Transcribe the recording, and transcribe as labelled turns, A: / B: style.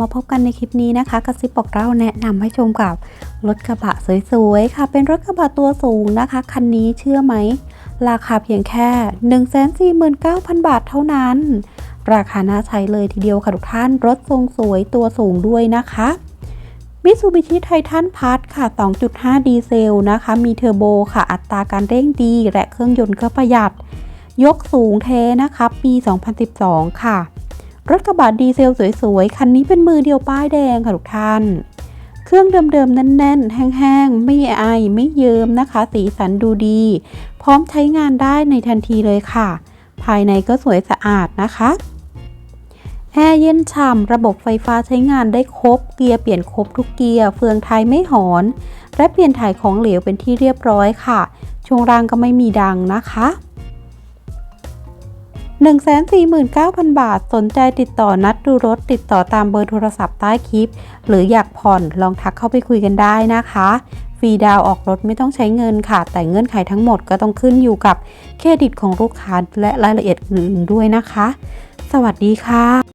A: มาพบกันในคลิปนี้นะคะกระซิบบอกเล่าแนะนำให้ชมกับรถกระบะสวยๆค่ะ เป็นรถกระบะตัวสูงนะคะ คันนี้เชื่อไหม ราคาเพียงแค่ 149,000 บาทเท่านั้น ราคาน่าใช้เลยทีเดียวค่ะทุกท่าน รถทรงสวยตัวสูงด้วยนะคะมิซูบิชิไททันพัทค่ะ 2.5 ดีเซลนะคะ มีเทอร์โบค่ะ อัตราการเร่งดี และเครื่องยนต์ก็ประหยัด ยกสูงเทนะคะ ปี 2012 ค่ะ รถกระบะดีเซลสวยๆ คันนี้เป็นมือเดียวป้ายแดงค่ะทุกท่าน เครื่องเดิมๆ แน่นๆ แห้งๆ ไม่ไอายไม่เยิ้มนะคะ สีสันดูดี พร้อมใช้งานได้ในทันทีเลยค่ะ ภายในก็สวยสะอาดนะคะแอร์เย็นฉ่ำระบบไฟฟ้าใช้งานได้ครบ เกียร์เปลี่ยนครบทุกเกียร์เฟืองท้ายไม่หอน และเปลี่ยนถ่ายของเหลวเป็นที่เรียบร้อยค่ะ ช่วงล่างก็ไม่มีดังนะคะ 149,000 บาท สนใจติดต่อนัดดูรถ ติดต่อตามเบอร์โทรศัพท์ใต้คลิป หรืออยากผ่อนลองทักเข้าไปคุยกันได้นะคะ ฟรีดาวออกรถไม่ต้องใช้เงินค่ะ แต่เงื่อนไขทั้งหมดก็ต้องขึ้นอยู่กับเครดิตของลูกค้าและรายละเอียดอื่นๆด้วยนะคะ สวัสดีค่ะ